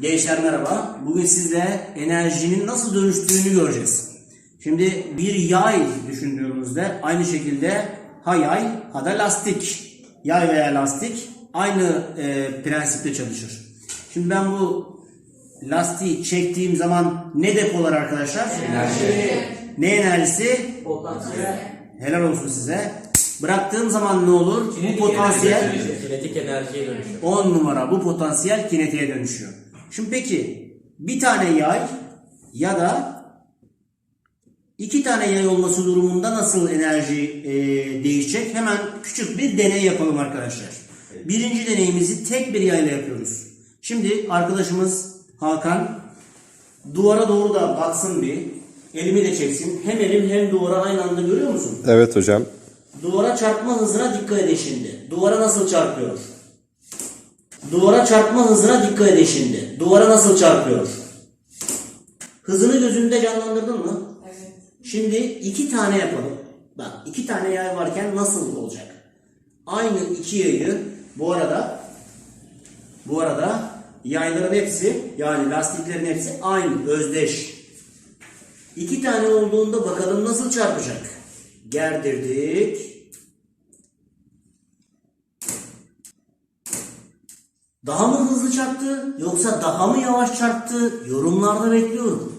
Gençler merhaba. Bugün sizle enerjinin nasıl dönüştüğünü göreceğiz. Şimdi bir yay düşündüğümüzde aynı şekilde ha yay ha da lastik. Yay veya lastik aynı e, prensipte çalışır. Şimdi ben bu lastiği çektiğim zaman ne depolar arkadaşlar? Enerji. Ne enerjisi? Helal olsun size. Bıraktığım zaman ne olur? Bu potansiyel Kinetik enerjiye dönüşüyor. 10 numara bu potansiyel kinetiğe dönüşüyor. Şimdi peki bir tane yay ya da iki tane yay olması durumunda nasıl enerji e, değişecek? Hemen küçük bir deney yapalım arkadaşlar. Birinci deneyimizi tek bir yayla yapıyoruz. Şimdi arkadaşımız Hakan duvara doğru da baksın bir. Elimi de çeksin. Hem elim hem duvara aynı anda görüyor musun? Evet hocam. Duvara çarpma hızına dikkat edin şimdi. Duvara nasıl çarpıyor? Duvara çarpma hızına dikkat edin şimdi. Duvara nasıl çarpıyor? Hızını gözünde canlandırdın mı? Evet. Şimdi iki tane yapalım. Bak iki tane yay varken nasıl olacak? Aynı iki yayı bu arada bu arada yayların hepsi yani lastiklerin hepsi aynı özdeş. İki tane olduğunda bakalım nasıl çarpacak? Gerdirdik. Daha mı hızlı çarptı yoksa daha mı yavaş çarptı? Yorumlarda bekliyorum.